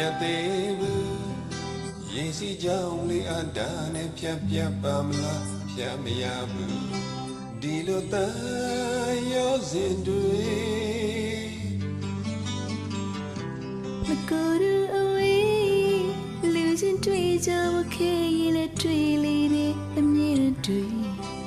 ပြတ်သေးဘူးရင်စီကြောင်လေးအတားနဲ့ဖြတ်ပြတ်ပါမလားဖြတ်မရဘူးဒီလိုတန်ရောစင်တွေမကိုရအဝေးလူချင်းတွေ့ကြမခဲ့ရင်လည်းတွေ့လေတယ်အမြဲတမ်းတွေ့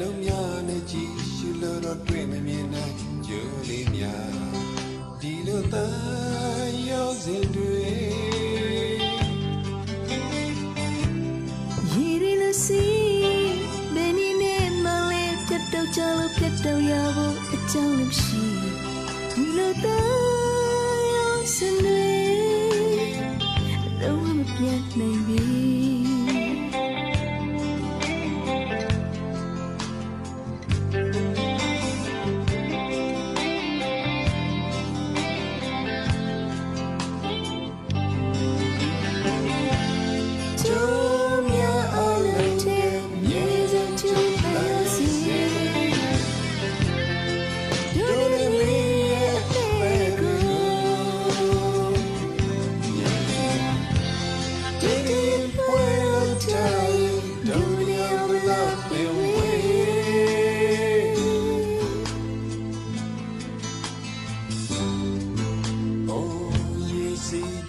လုံးများနဲ့ကြည့်ရှုလို့တော့တွေ့မမြင်နိုင်ကြိုးလေးများဒီလိုတန်ရောစင်တွေရေရီလစီဘယ်နည်းနဲ့မှလည်းပြတ်တော့ကြလို့ပြတ်တော့ရဖို့အကြောင်းလည်းမရှိဒီလိုတန်ရောစင်တွေလုံးဝမပြတ်နိုင်ပြီ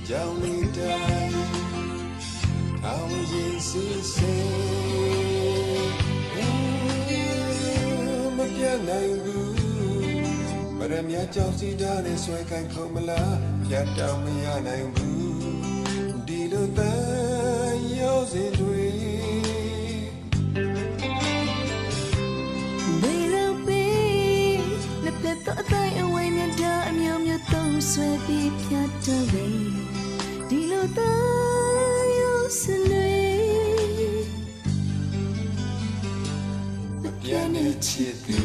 Yesu, Johnny Day. How Jesus say, "Mm, မပြတ်နိုင်ဘူးဗရမ ्या ကြောက်စီတာနဲ့ဆွဲကိုင်ခုံမလားပြတ်တောင်မရနိုင်ဘူးဒီလိုတ အဝိုင်းမြတ်တာအမျိုးမျိုးသုံးဆွဲပြီးဖြတ်တော့လေဒီလိုတော့ရောစနေပြန်နေချစ်သူ